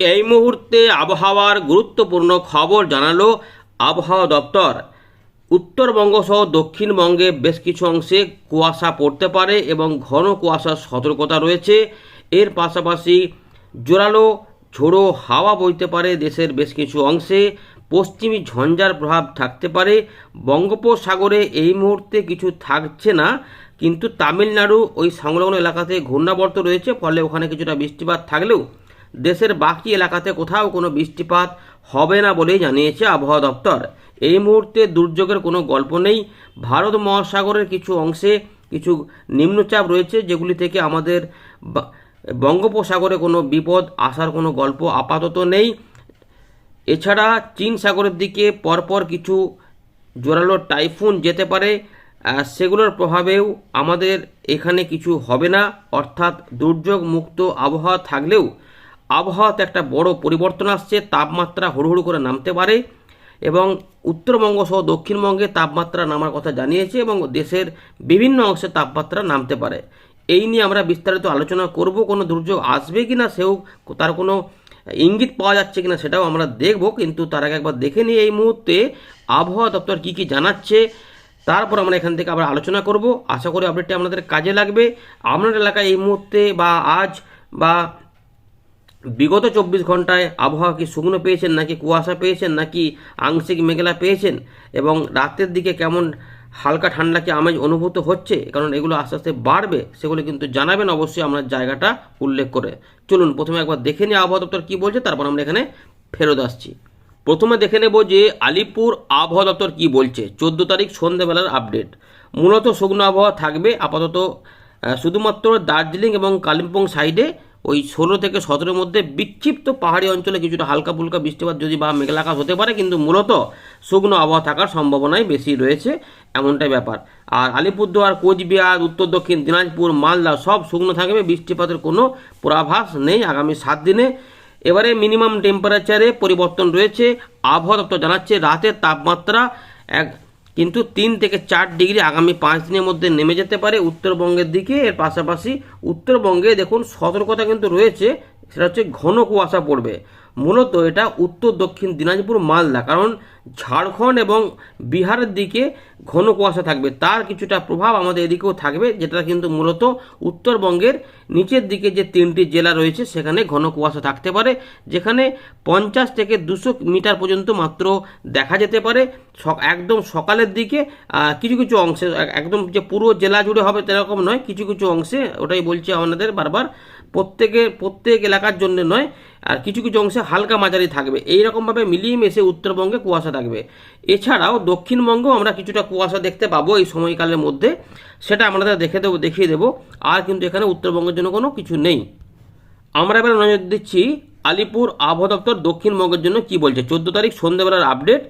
এই মুহূর্তে আবহাওয়ার গুরুত্বপূর্ণ খবর জানালো আবহাওয়া দপ্তর। উত্তরবঙ্গ সহ দক্ষিণবঙ্গে বেশ কিছু অংশে কুয়াশা পড়তে পারে এবং ঘন কুয়াশার সতর্কতা রয়েছে। এর পাশাপাশি জোরালো ঝোড়ো হাওয়া বইতে পারে দেশের বেশ কিছু অংশে। পশ্চিমী ঝঞ্ঝার প্রভাব থাকতে পারে। বঙ্গোপসাগরে এই মুহূর্তে কিছু থাকছে না, কিন্তু তামিলনাড়ু ওই সংলগ্ন এলাকাতে ঘূর্ণাবর্ত রয়েছে, ফলে ওখানে কিছুটা বৃষ্টিপাত থাকলেও দেশের বাকি এলাকাতে কোথাও কোনো বৃষ্টিপাত হবে না বলেই জানিয়েছে আবহাওয়া দপ্তর। এই মুহূর্তে দুর্যোগের কোনো গল্প নেই। ভারত মহাসাগরের কিছু অংশে কিছু নিম্নচাপ রয়েছে, যেগুলি থেকে আমাদের বঙ্গোপসাগরে কোনো বিপদ আসার কোনো গল্প আপাতত নেই। এছাড়া চীন সাগরের দিকে পরপর কিছু জোরালো টাইফুন যেতে পারে। সেগুলোর প্রভাবেও আমাদের এখানে কিছু হবে না। অর্থাৎ দুর্যোগ মুক্ত আবহাওয়া থাকলেও আবহাওয়াতে একটা বড় পরিবর্তন আসছে, তাপমাত্রা হুড়ু হুড়হুড় করে নামতে পারে এবং উত্তরবঙ্গ সহ দক্ষিণবঙ্গে তাপমাত্রা নামার কথা জানিয়েছে এবং দেশের বিভিন্ন অংশে তাপমাত্রা নামতে পারে। এই নিয়ে আমরা বিস্তারিত আলোচনা করব, কোনো দুর্যোগ আসবে কি না সেও তার কোনো ইঙ্গিত পাওয়া যাচ্ছে কিনা সেটাও আমরা দেখব, কিন্তু তার আগে একবার দেখে নিই এই মুহূর্তে আবহাওয়া দপ্তর কী কী জানাচ্ছে, তারপর আমরা এখান থেকে আবার আলোচনা করব। আশা করি আপডেটটি আপনাদের কাজে লাগবে। আপনার এলাকায় এই মুহূর্তে বা আজ বা বিগত চব্বিশ ঘন্টায় আবহাওয়া কি শুকনো পেয়েছেন, নাকি কুয়াশা পেয়েছেন, নাকি আংশিক মেঘলা পেয়েছেন? এবং রাতের দিকে কেমন হালকা ঠান্ডা কি আমেজ অনুভূত হচ্ছে? কারণ এগুলো আস্তে আস্তে বাড়বে, সেগুলো কিন্তু জানাবেন অবশ্যই আমরা জায়গাটা উল্লেখ করে। চলুন, প্রথমে একবার দেখে নিই আবহাওয়া দপ্তর কী বলছে, তারপর আমরা এখানে ফেরত আসছি। প্রথমে দেখে নেব যে আলিপুর আবহাওয়া দপ্তর কী বলছে। চোদ্দ তারিখ সন্ধ্যেবেলার আপডেট। মূলত শুকনো আবহাওয়া থাকবে আপাতত শুধুমাত্র দার্জিলিং এবং কালিম্পং সাইডে ওই ষোলো থেকে সতেরোর মধ্যে বিক্ষিপ্ত পাহাড়ি অঞ্চলে কিছুটা হালকা ফুলকা বৃষ্টিপাত যদি বা মেঘলাকাশ হতে পারে, কিন্তু মূলত শুকনো আবহাওয়া থাকার সম্ভাবনাই বেশি রয়েছে এমনটাই ব্যাপার। আর আলিপুরদুয়ার, কোচবিহার, উত্তর দক্ষিণ, দিনাজপুর, মালদা সব শুকনো থাকবে, বৃষ্টিপাতের কোনো পূর্বাভাস নেই আগামী সাত দিনে। এবারে মিনিমাম টেম্পারেচারে পরিবর্তন রয়েছে। আবহাওয়া দপ্তর জানাচ্ছে রাতের তাপমাত্রা এক কিন্তু তিন থেকে চার ডিগ্রি আগামী পাঁচ দিনের মধ্যে নেমে যেতে পারে উত্তরবঙ্গের দিকে। এর পাশাপাশি উত্তরবঙ্গে দেখুন সতর্কতা কিন্তু রয়েছে, সেটা হচ্ছে ঘন কুয়াশা পড়বে। মূলত এটা উত্তর দক্ষিণ দিনাজপুর, মালদা। কারণ ঝাড়খণ্ড এবং বিহারের দিকে ঘন কুয়াশা থাকবে। তার কিছুটা প্রভাব আমাদের এদিকেও থাকবে, যেটা কিন্তু মূলত উত্তরবঙ্গের নিচের দিকে যে তিনটি জেলা রয়েছে, সেখানে ঘন কুয়াশা থাকতে পারে, যেখানে পঞ্চাশ থেকে দুশো মিটার পর্যন্ত মাত্র দেখা যেতে পারে। একদম সকালের দিকে কিছু কিছু অংশে, একদম যে পুরো জেলা জুড়ে হবে সেরকম নয়, কিছু কিছু অংশে, ওটাই বলছি আপনাদের বারবার প্রত্যেকের প্রত্যেক এলাকার জন্য নয়, আর কিছু কিছু অংশে হালকা মাঝারি থাকবে। এই রকমভাবে মিলিয়ে মিশে উত্তরবঙ্গে কুয়াশা থাকবে। এছাড়াও দক্ষিণবঙ্গেও আমরা কিছুটা কুয়াশা দেখতে পাবো এই সময়কালের মধ্যে। সেটা আমাদের দেখে দেবো, দেখিয়ে দেবো। আর কিন্তু এখানে উত্তরবঙ্গের জন্য কোনো কিছু নেই। আমরা এবার নজর দিচ্ছি আলিপুর আবহাওয়া দপ্তর দক্ষিণবঙ্গের জন্য কি বলছে। চোদ্দ তারিখ সন্ধ্যেবেলার আপডেট।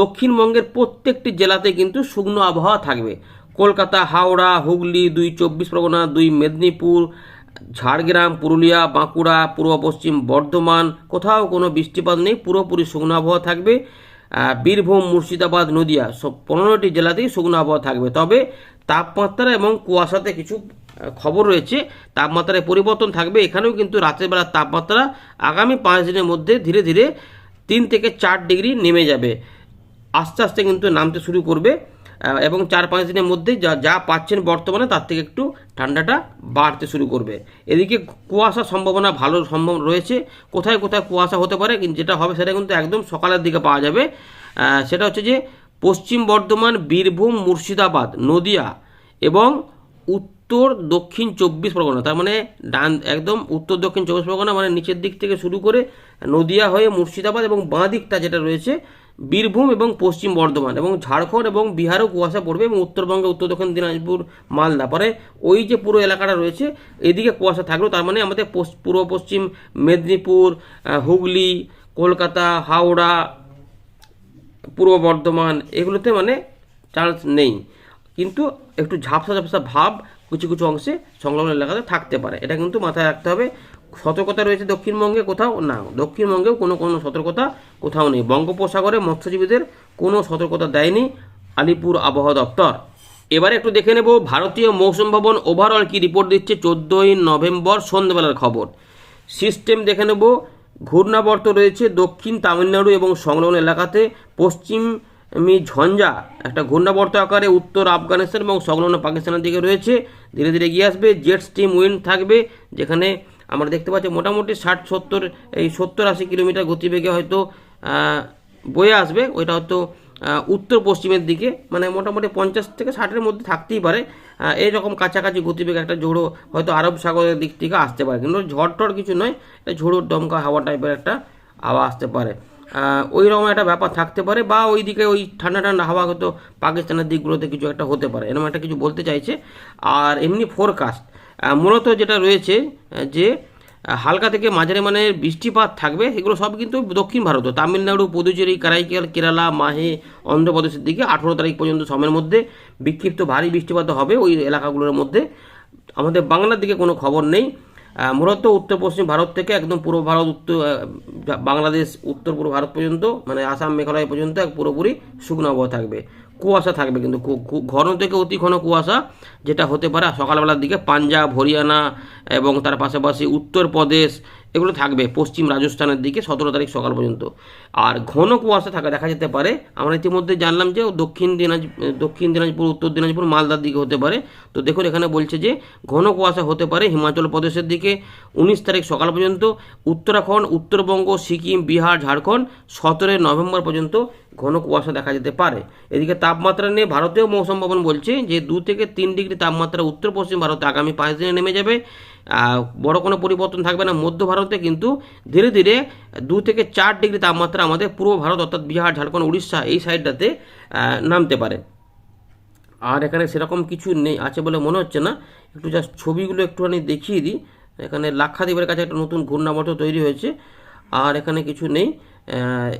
দক্ষিণবঙ্গের প্রত্যেকটি জেলাতে কিন্তু শুকনো আবহাওয়া থাকবে। কলকাতা, হাওড়া, হুগলি, দুই চব্বিশ পরগনা, দুই মেদিনীপুর ঝাড়গ্রাম, পুরুলিয়া, বাঁকুড়া, পূর্ব পশ্চিম বর্ধমান, কোথাও কোনো বৃষ্টিপাত নেই, পুরোপুরি শুকনো আবহাওয়া থাকবে। বীরভূম, মুর্শিদাবাদ, নদিয়া, সব পনেরোটি জেলাতেই শুকনো আবহাওয়া থাকবে। তবে তাপমাত্রা এবং কুয়াশাতে কিছু খবর রয়েছে। তাপমাত্রায় পরিবর্তন থাকবে। এখানেও কিন্তু রাতের বেলার তাপমাত্রা আগামী পাঁচ দিনের মধ্যে ধীরে ধীরে তিন থেকে চার ডিগ্রি নেমে যাবে। আস্তে আস্তে কিন্তু নামতে শুরু করবে। এবং চার পাঁচ দিনের মধ্যে যা যা পাচ্ছেন বর্তমানে, তার থেকে একটু ঠান্ডাটা বাড়তে শুরু করবে। এদিকে কুয়াশার সম্ভাবনা ভালো সম্ভব রয়েছে। কোথায় কোথায় কুয়াশা হতে পারে, কিন্তু যেটা হবে সেটা কিন্তু একদম সকালের দিকে পাওয়া যাবে। সেটা হচ্ছে যে পশ্চিম বর্ধমান, বীরভূম, মুর্শিদাবাদ, নদিয়া এবং উত্তর দক্ষিণ চব্বিশ পরগনা। তার মানে ডান, একদম উত্তর দক্ষিণ চব্বিশ পরগনা মানে নিচের দিক থেকে শুরু করে নদিয়া হয়ে মুর্শিদাবাদ এবং বাঁ দিকটা যেটা রয়েছে বীরভূম এবং পশ্চিম বর্ধমান এবং ঝাড়খণ্ড এবং বিহারও কুয়াশা পড়বে এবং উত্তরবঙ্গে, উত্তর দক্ষিণ দিনাজপুর, মালদা। পরে ওই যে পুরো এলাকাটা রয়েছে, এদিকে কুয়াশা থাকলেও তার মানে আমাদের পূর্ব পশ্চিম মেদিনীপুর হুগলি, কলকাতা, হাওড়া, পূর্ব বর্ধমান এগুলোতে মানে চান্স নেই। কিন্তু একটু ঝাপসা ঝাপসা ভাব কিছু কিছু অংশে সংলগ্ন এলাকাতে থাকতে পারে। এটা কিন্তু মাথায় রাখতে হবে। সতর্কতা রয়েছে দক্ষিণবঙ্গে কোথাও? না, দক্ষিণবঙ্গেও কোনো কোনো সতর্কতা কোথাও নেই। বঙ্গোপসাগরে মৎস্যজীবীদের কোনো সতর্কতা দেয়নি আলিপুর আবহাওয়া দপ্তর। এবারে একটু দেখে নেব, ভারতীয় মৌসুম ভবন ওভারঅল কি রিপোর্ট দিচ্ছে চোদ্দোই নভেম্বর সন্ধ্যেবেলার খবর। সিস্টেম দেখে নেব, ঘূর্ণাবর্ত রয়েছে দক্ষিণ তামিলনাড়ু এবং সংলগ্ন এলাকাতে। পশ্চিমী ঝঞ্ঝা, একটা ঘূর্ণাবর্ত আকারে উত্তর আফগানিস্তান এবং সংলগ্ন পাকিস্তানের দিকে রয়েছে। ধীরে ধীরে এগিয়ে আসবে জেট স্টিম উইন্ড থাকবে, যেখানে আমরা দেখতে পাচ্ছি মোটামুটি ষাট, সত্তর, এই সত্তর আশি কিলোমিটার গতিবেগে হয়তো বয়ে আসবে। ওইটা হয়তো উত্তর পশ্চিমের দিকে মানে মোটামুটি পঞ্চাশ থেকে ষাটের মধ্যে থাকতেই পারে। এইরকম কাছাকাছি গতিবেগ একটা ঝোড়ো হয়তো আরব সাগরের দিক থেকে আসতে পারে। কিন্তু ঝড় টড় কিছু নয়, এটা ঝোড়োর দমকা হাওয়া টাইপের একটা হাওয়া আসতে পারে। ওই রকম একটা ব্যাপার থাকতে পারে বা ওই দিকে ওই ঠান্ডা ঠান্ডা হাওয়া হয়তো পাকিস্তানের দিকগুলোতে কিছু একটা হতে পারে। এরকম একটা কিছু বলতে চাইছে। আর এমনি ফোরকাস্ট মূলত যেটা রয়েছে যে হালকা থেকে মাঝারি মানের বৃষ্টিপাত থাকবে, এগুলো সব কিন্তু দক্ষিণ ভারত, তামিলনাড়ু, পুদুচেরি, কারাইকেল, কেরালা, মাহে, অন্ধ্রপ্রদেশের দিকে আঠেরো তারিখ পর্যন্ত সময়ের মধ্যে বিক্ষিপ্ত ভারী বৃষ্টিপাত হবে ওই এলাকাগুলোর মধ্যে। আমাদের বাংলার দিকে কোনো খবর নেই। মূলত উত্তর পশ্চিম ভারত থেকে একদম পূর্ব ভারত, উত্তর বাংলাদেশ, উত্তর পূর্ব ভারত পর্যন্ত মানে আসাম, মেঘালয় পর্যন্ত এক পুরোপুরি শুকনো আবহাওয়া থাকবে। কুয়াশা থাকবে কিন্তু ঘন থেকে অতি ঘন কুয়াশা যেটা হতে পারে সকালবেলার দিকে পাঞ্জাব, হরিয়ানা এবং তার পাশাপাশি উত্তরপ্রদেশ এগুলো থাকবে পশ্চিম রাজস্থানের দিকে সতেরো তারিখ সকাল পর্যন্ত। আর ঘন কুয়াশা থাকা দেখা যেতে পারে। আমরা ইতিমধ্যে জানলাম যে দক্ষিণ দিনাজ দক্ষিণ দিনাজপুর, উত্তর দিনাজপুর, মালদার দিকে হতে পারে। তো দেখুন, এখানে বলছে যে ঘন কুয়াশা হতে পারে হিমাচল প্রদেশের দিকে। উনিশ তারিখ সকাল পর্যন্ত উত্তরাখণ্ড, উত্তরবঙ্গ, সিকিম, বিহার, ঝাড়খণ্ড সতেরোই নভেম্বর পর্যন্ত ঘন কুয়াশা দেখা যেতে পারে। এদিকে তাপমাত্রা নিয়ে ভারতীয় মৌসুম ভবন বলছে যে দু থেকে তিন ডিগ্রি তাপমাত্রা উত্তর পশ্চিম ভারতে আগামী পাঁচ দিনে নেমে যাবে। বড় কোনো পরিবর্তন থাকবে না। মধ্য ভারতে কিন্তু ধীরে ধীরে দু থেকে চার ডিগ্রি তাপমাত্রা আমাদের পূর্ব ভারত, অর্থাৎ বিহার, ঝাড়খণ্ড, উড়িষ্যা এই সাইডটাতে নামতে পারে। আর এখানে সেরকম কিছু নেই, আছে বলে মনে হচ্ছে না। একটু জাস্ট ছবিগুলো একটুখানি দেখিয়ে দিই। এখানে লাক্ষাদ্বীপের কাছে একটা নতুন ঘূর্ণাবর্ত তৈরি হয়েছে। আর এখানে কিছু নেই।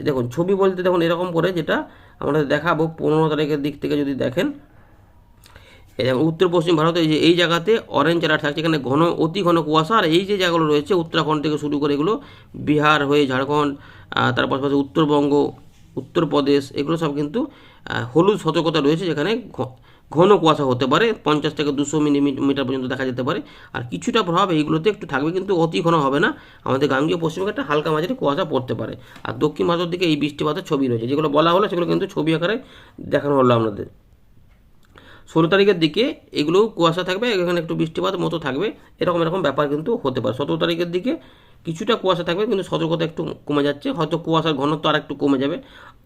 দেখুন, ছবি বলতে দেখুন এরকম করে যেটা আমরা দেখাবো। পনেরো তারিখের দিক থেকে যদি দেখেন উত্তর পশ্চিম ভারতে যে এই জায়গাতে অরেঞ্জ অ্যালার্ট থাকছে, এখানে ঘন, অতি ঘন কুয়াশা, আর এই যে জায়গাগুলো রয়েছে, উত্তরাখণ্ড থেকে শুরু করে এগুলো, বিহার হয়ে ঝাড়খণ্ড তার পাশাপাশি উত্তরবঙ্গ, উত্তরপ্রদেশ, এগুলো সব কিন্তু হলুদ সতর্কতা রয়েছে, যেখানে ঘন কুয়াশা হতে পারে, পঞ্চাশ থেকে দুশো মিলিমিটার পর্যন্ত দেখা যেতে পারে, আর কিছুটা প্রভাব এইগুলোতে একটু থাকবে, কিন্তু অতি ঘন হবে না, আমাদের গাঙ্গীয় পশ্চিমবঙ্গে একটা হালকা মাঝারি কুয়াশা পড়তে পারে, আর দক্ষিণ ভারতের দিকে এই বৃষ্টিপাতের ছবি রয়েছে, যেগুলো বলা হলো, সেগুলো কিন্তু ছবি আকারে দেখানো হলো আপনাদের ষোলো তারিখের দিকে এগুলোও কুয়াশা থাকবে, এখানে একটু বৃষ্টিপাত মতো থাকবে, এরকম এরকম ব্যাপার কিন্তু হতে পারে। সতেরো তারিখের দিকে কিছুটা কুয়াশা থাকবে, কিন্তু সতর্কতা একটু কমে যাচ্ছে, হয়তো কুয়াশার ঘনত্ব আর একটু কমে যাবে,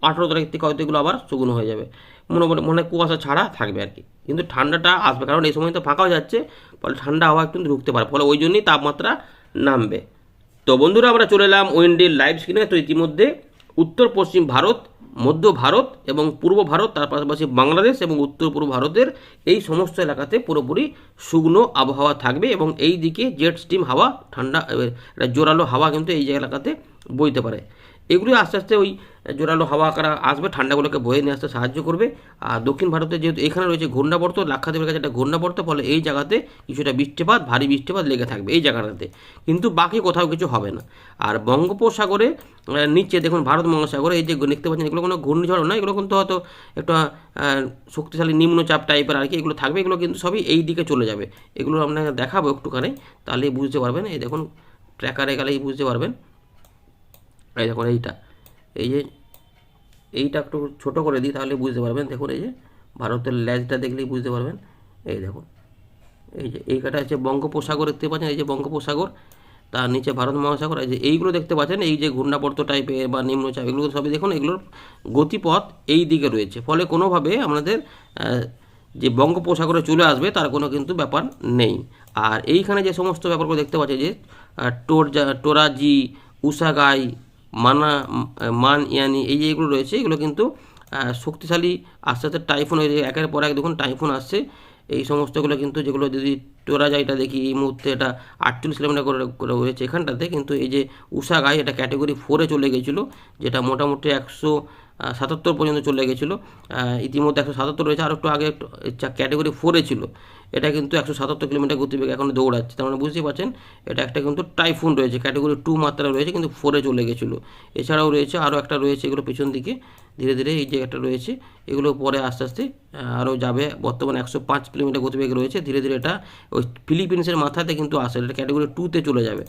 আঠেরো তারিখ থেকে হয়তো এগুলো আবার শুকনো হয়ে যাবে। মনে মনে মনে কুয়াশা ছাড়া থাকবে আর কি। কিন্তু ঠান্ডাটা আসবে, কারণ এই সময় তো ফাঁকাও যাচ্ছে, ফলে ঠান্ডা হাওয়া একটু ঢুকতে পারে, ফলে ওই জন্যই তাপমাত্রা নামবে। তো বন্ধুরা, আমরা চলে এলাম ওয়েন্ডির লাইভ স্ক্রিনে তো ইতিমধ্যে উত্তর পশ্চিম ভারত মধ্য ভারত এবং পূর্ব ভারত, তার পাশাপাশি বাংলাদেশ এবং উত্তর পূর্ব ভারতের এই সমস্ত এলাকাতে পুরোপুরি শুকনো আবহাওয়া থাকবে এবং এই দিকে জেট স্টিম হাওয়া, ঠান্ডা জোরালো হাওয়া কিন্তু এই এলাকাতে বইতে পারে। এগুলি আস্তে আস্তে ওই জোরালো হাওয়া আকারে আসবে, ঠান্ডাগুলোকে বয়ে নিয়ে আসতে সাহায্য করবে। আর দক্ষিণ ভারতে যেহেতু এখানে রয়েছে ঘূর্ণাবর্ত, লাক্ষাদ্বীপের কাছে একটা ঘূর্ণাবর্ত, ফলে এই জায়গাতে কিছুটা বৃষ্টিপাত, ভারী বৃষ্টিপাত লেগে থাকবে এই জায়গাটাতে। কিন্তু বাকি কোথাও কিছু হবে না। আর বঙ্গোপসাগরে নিচে দেখুন ভারত মহাসাগরে, এই যে দেখতে পাচ্ছেন, এগুলো কোনো ঘূর্ণিঝড় নয়, এগুলো কিন্তু হয়তো একটা শক্তিশালী নিম্নচাপ টাইপের আর কি এগুলো থাকবে, এগুলো কিন্তু সবই এই দিকে চলে যাবে। এগুলো আপনাকে দেখাবো একটুখানি, তাহলেই বুঝতে পারবেন। এই দেখুন, ট্র্যাকারে গেলেই বুঝতে পারবেন। এই দেখুন এইটা। এই যে এইটা একটু ছোট করে দিই তাহলে বুঝতে পারবেন। দেখুন এই যে ভারতের ল্যাজটা দেখলেই বুঝতে পারবেন। এই দেখুন। এই যে এই কাটা হচ্ছে বঙ্গোপসাগর দেখতে পাচ্ছেন? এই যে বঙ্গোপসাগর, তার নিচে ভারত মহাসাগর। এই যে এইগুলো দেখতে পাচ্ছেন? এই যে ঘূর্ণাবর্ত টাইপের বা নিম্নচাপ, এগুলো সবই দেখুন, এগুলোর গতিপথ এই দিকে রয়েছে। ফলে কোনোভাবে আমাদের যে বঙ্গোপসাগরে চলে আসবে, তার কোনো কিন্তু ব্যাপার নেই। আর এইখানে যে সমস্ত ব্যাপারগুলো দেখতে পাচ্ছি যে টোরজা, টোরাজি, উষাগাই মানা, মান, ইয়ানি, এই যেগুলো রয়েছে, এগুলো কিন্তু শক্তিশালী আস্তে আস্তে টাইফুন হয়ে। একের পর এক দেখুন টাইফুন আসছে এই সমস্তগুলো কিন্তু যেগুলো যদি টোরা যায়, এটা দেখি, এই মুহূর্তে এটা আটচল্লিশ কিলোমিটার করে রয়েছে এখানটাতে কিন্তু এই যে উষা গায়ে এটা ক্যাটেগরি ফোরে চলে গেছিল, যেটা মোটামুটি একশো সাতাত্তর পর্যন্ত চলে গেছিল। ইতিমধ্যে একশো সাতাত্তর রয়েছে, আর একটু আগে ক্যাটেগরি ফোরে ছিল। এটা কিন্তু একশো সাতাত্তর কিলোমিটার গতিবেগ এখন দৌড়াচ্ছে। তার মানে বুঝতেই পারছেন, এটা একটা কিন্তু টাইফুন রয়েছে ক্যাটেগরি টু মাত্রা রয়েছে, কিন্তু ফোরে চলে গেছিল। এছাড়াও রয়েছে আরও একটা রয়েছে, এগুলো পেছন দিকে, ধীরে ধীরে এই যে একটা রয়েছে, এগুলো পরে আস্তে আস্তে আরও যাবে। বর্তমানে একশো পাঁচ কিলোমিটার গতিবেগ রয়েছে, ধীরে ধীরে এটা ওই ফিলিপিন্সের মাথাতে কিন্তু আসে, এটা ক্যাটেগরি টুতে চলে যাবে।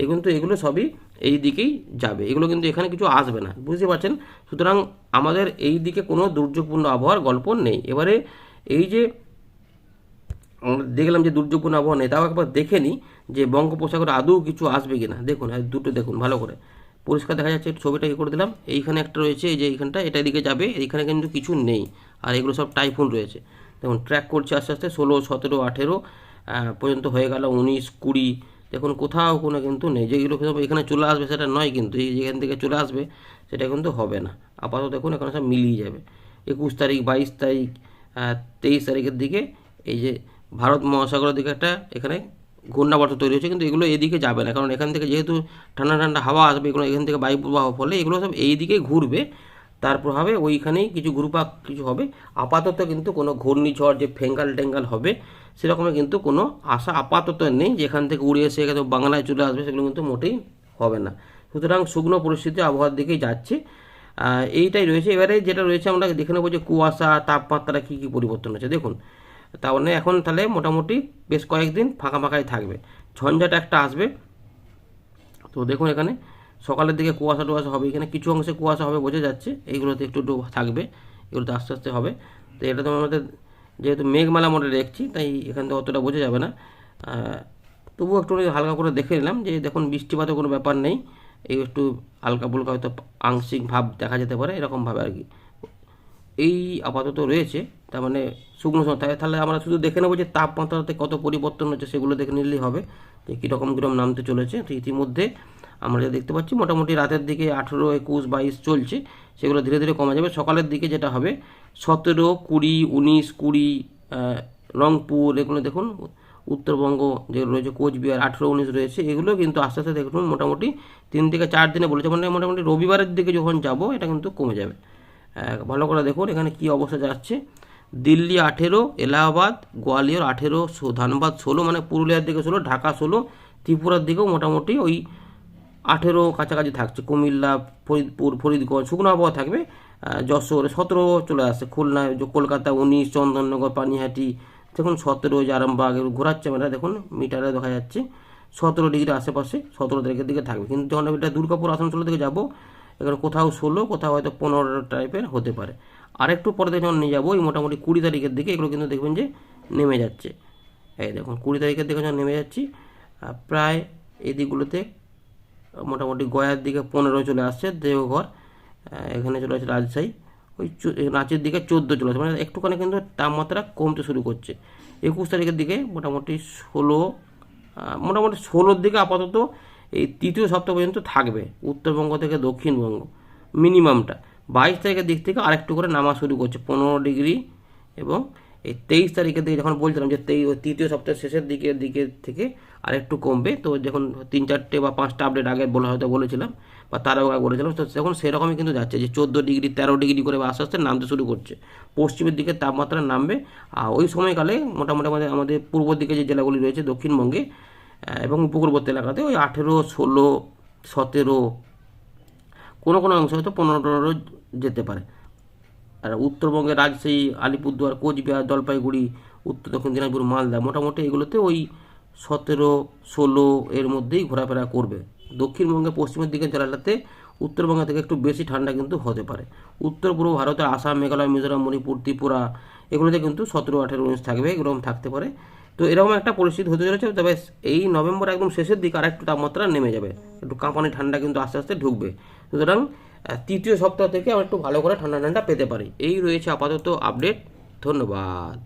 এই কিন্তু এগুলো সবই এই দিকেই যাবে। এগুলো কিন্তু এখানে কিছু আসবে না। বুঝতে পারছেন? সুতরাং আমাদের এই দিকে কোনো দুর্যোগপূর্ণ আবহাওয়ার গল্প নেই। এবারে এই যে আমরা দেখলাম যে দুর্যোগপূর্ণ আবহাওয়া নেই, তাও একবার দেখে নিই যে বঙ্গোপসাগরে আদৌ কিছু আসবে কি না দেখুন আর দুটো দেখুন, ভালো করে। পরিষ্কার দেখা যাচ্ছে ছবিটা ইয়ে করে দিলাম। এইখানে একটা রয়েছে, এই যে এইখানটা, এটা এদিকে যাবে, এইখানে কিন্তু কিছু নেই। আর এগুলো সব টাইফুন রয়েছে। দেখুন, ট্র্যাক করছে আস্তে আস্তে, ষোলো, সতেরো, আঠেরো পর্যন্ত হয়ে গেল উনিশ, কুড়ি দেখুন কোথাও কোনো কিন্তু নেই। যেগুলো এখানে চলে আসবে সেটা নয় কিন্তু, এই যেখান থেকে চলে আসবে সেটা কিন্তু হবে না। আপাতত দেখুন এখানে সব মিলিয়ে যাবে। একুশ তারিখ, বাইশ তারিখ তেইশ তারিখের দিকে এই যে ভারত মহাসাগরের দিকে একটা এখানে ঘূর্ণাবর্ত তৈরি হচ্ছে কিন্তু এগুলো এদিকে যাবে না। কারণ এখান থেকে যেহেতু ঠান্ডা ঠান্ডা হাওয়া আসবে, এগুলো এখান থেকে বায়ু প্রবাহ ফলে এগুলো সব এই দিকে ঘুরবে। তার প্রভাবে ওইখানেই কিছু গ্রুপাক কিছু হবে। আপাতত কিন্তু কোনো ঘূর্ণিঝড় যে ফেঙ্গাল টেঙ্গাল হবে সেরকমের কিন্তু কোনো আশা আপাতত নেই। যেখান থেকে উড়ে এসে এখানে বাংলায় চলে আসবে, সেগুলো কিন্তু মোটেই হবে না। সুতরাং শুকনো পরিস্থিতি আবহাওয়ার দিকেই যাচ্ছে। এইটাই রয়েছে। এবারে যেটা রয়েছে, আমরা দেখে নেব যে কুয়াশা, তাপমাত্রা কী কী পরিবর্তন হচ্ছে। দেখুন তার মানে এখন তাহলে মোটামুটি বেশ কয়েকদিন ফাঁকা ফাঁকাই থাকবে। ঝঞ্ঝাট একটা আসবে। তো দেখুন এখানে সকালের দিকে কুয়াশা টুয়াশা হবে, এখানে কিছু অংশে কুয়াশা হবে বোঝা যাচ্ছে, এইগুলোতে একটু একটু থাকবে, এগুলোতে আস্তে আস্তে হবে। তো এটা তো আমাদের যেহেতু মেঘমালা মোডে দেখছি, তাই এখান থেকে অতটা বোঝা যাবে না। তবুও একটু হালকা করে দেখে নিলাম যে দেখুন বৃষ্টিপাতের কোনো ব্যাপার নেই, এই একটু হালকা ফুলকা হয়তো আংশিক ভাব দেখা যেতে পারে এরকমভাবে আর কি। এই আপাতত রয়েছে, তার মানে শুকনো সময় তাহলে আমরা শুধু দেখে নেব যে তাপমাত্রাতে কত পরিবর্তন হচ্ছে, সেগুলো দেখে নিলেই হবে, যে কীরকম কীরকম নামতে চলেছে। তো ইতিমধ্যে আমরা যা দেখতে পাচ্ছি, মোটামুটি রাতের দিকে আঠেরো, একুশ, বাইশ চলছে, সেগুলো ধীরে ধীরে কমে যাবে। সকালের দিকে যেটা হবে, সতেরো, কুড়ি, উনিশ, কুড়ি রংপুর, এগুলো দেখুন, উত্তরবঙ্গ যেগুলো রয়েছে, কোচবিহার, আঠেরো, উনিশ রয়েছে, এগুলো কিন্তু আস্তে আস্তে দেখুন, মোটামুটি তিন থেকে চার দিনে বলেছে মানে মোটামুটি রবিবারের দিকে যখন যাব, এটা কিন্তু কমে যাবে। ভালো করে দেখুন, এখানে কি অবস্থা যাচ্ছে। দিল্লি আঠেরো, এলাহাবাদ, গোয়ালিয়র আঠেরো ধানবাদ ষোলো মানে পুরুলিয়ার দিকে ষোলো, ঢাকা ষোলো, ত্রিপুরার দিকেও মোটামুটি ওই আঠেরো কাছাকাছি থাকছে। কুমিল্লা, ফরিদপুর, ফরিদগঞ্জ শুকনো আবহাওয়া থাকবে যশোর সতেরো চলে আসছে। খুলনায় কলকাতা, উনিশ, চন্দননগর, পানিহাটি, দেখুন সতেরো যে আরামবাগ ঘোরাচ্ছে মানে দেখুন মিটারে দেখা যাচ্ছে। সতেরো ডিগ্রি আশেপাশে সতেরো তারিখের দিকে থাকবে। কিন্তু যখন এটা দুর্গাপুর আসানসোল থেকে যাব, এখানে কোথাও ষোলো, কোথাও হয়তো পনেরো টাইপের হতে পারে। আরেকটু পরে যখন নিয়ে যাব ওই মোটামুটি কুড়ি তারিখের দিকে এগুলো কিন্তু দেখবেন যে নেমে যাচ্ছে। এই দেখুন, কুড়ি তারিখের দিকে যখন নেমে যাচ্ছি প্রায় এই দিকগুলোতে মোটামুটি গয়ার দিকে পনেরো চলে আসছে, দেওঘর এখানে চলে আসছে রাজশাহী। ওই রাঁচির দিকে চোদ্দ চলে আসছে। মানে একটুখানি কিন্তু তাপমাত্রা কমতে শুরু করছে। একুশ তারিখের দিকে মোটামুটি ষোলো মোটামুটি ষোলোর দিকে আপাতত এই তৃতীয় সপ্তাহ পর্যন্ত থাকবে, উত্তরবঙ্গ থেকে দক্ষিণবঙ্গ মিনিমামটা। বাইশ তারিখের দিক থেকে আরেকটু করে নামা শুরু করছে, পনেরো ডিগ্রি এবং এই তেইশ তারিখের দিকে যখন বলছিলাম যে তেই তৃতীয় সপ্তাহের শেষের দিকের দিকে থেকে আরেকটু কমবে। তো যখন তিন চারটে বা পাঁচটা আপডেট আগে বলে হয়তো বলেছিলাম বা তারও আগে বলেছিলাম, তো তখন সেরকমই কিন্তু যাচ্ছে যে চোদ্দ ডিগ্রি তেরো ডিগ্রি করে আস্তে আস্তে নামতে শুরু করছে। পশ্চিমের দিকে তাপমাত্রা নামবে। আর ওই সময়কালে মোটামুটি আমাদের আমাদের পূর্ব দিকে যে জেলাগুলি রয়েছে, দক্ষিণবঙ্গে এবং উপকূলবর্তী এলাকাতে ওই আঠেরো, ষোলো, সতেরো, কোনো কোনো অংশ হয়তো পনেরো টনেরো যেতে পারে। আর উত্তরবঙ্গে রাজশাহী, আলিপুরদুয়ার, কোচবিহার, জলপাইগুড়ি, উত্তর দক্ষিণ দিনাজপুর, মালদা, মোটামুটি এগুলোতে ওই সতেরো, ষোলো এর মধ্যেই ঘোরাফেরা করবে। দক্ষিণবঙ্গে পশ্চিমের দিকে জেলাটাতে উত্তরবঙ্গ থেকে একটু বেশি ঠান্ডা কিন্তু হতে পারে। উত্তর পূর্ব ভারতের আসাম, মেঘালয়, মিজোরাম, মণিপুর, ত্রিপুরা এগুলোতে কিন্তু সতেরো, আঠেরো উনিশ থাকবে এরকম থাকতে পারে। তো এরকম একটা পরিস্থিতি হতে চলেছে, তবে এই নভেম্বর একদম শেষের দিকে আরেকটু তাপমাত্রা নেমে যাবে। একটু কাঁপানি ঠান্ডা কিন্তু আস্তে আস্তে ঢুকবে। সুতরাং তৃতীয় সপ্তাহ থেকে আমরা একটু ভালো করে ঠান্ডা ঠান্ডা পেতে পারি। এই রয়েছে আপাতত আপডেট ধন্যবাদ।